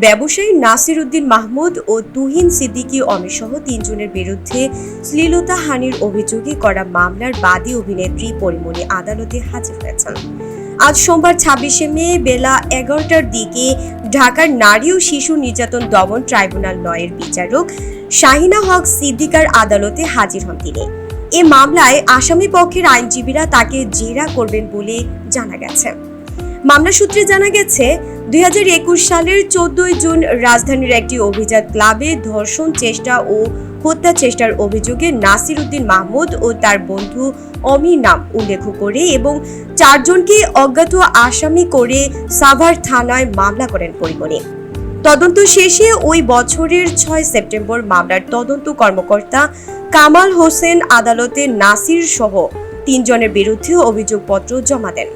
ব্যবসায়ী নাসির উদ্দিন মাহমুদ ও তুহিন সিদ্দিকী অমিসহ তিনজনের বিরুদ্ধে শ্লীলতা হানির অভিযোগে করা মামলার বাদী অভিনেত্রী পরিমণি আদালতে হাজির হয়েছেন। আজ সোমবার ছাব্বিশে মে বেলা এগারোটার দিকে ঢাকার নারী ও শিশু নির্যাতন দমন ট্রাইব্যুনাল নয়ের বিচারক শাহিনা হক সিদ্দিকার আদালতে হাজির হন তিনি। এ মামলায় আসামি পক্ষের আইনজীবীরা তাকে জেরা করবেন বলে জানা গেছে। মামলা সূত্রে জানা গেছে দুই হাজার একুশ সালের চোদ্দই জুন রাজধানীর একটি অভিজাত ক্লাবে ধর্ষণ চেষ্টা ও হত্যা চেষ্টার অভিযোগে নাসির উদ্দিন মাহমুদ ও তার বন্ধু অমি নাম উল্লেখ করে এবং চারজনকে অজ্ঞাত আসামি করে সাভার থানায় মামলা করেন পরিমণি। তদন্ত শেষে ওই বছরের ছয় সেপ্টেম্বর মামলার তদন্ত কর্মকর্তা কামাল হোসেন আদালতে নাসির সহ তিনজনের বিরুদ্ধে অভিযোগপত্র জমা দেন।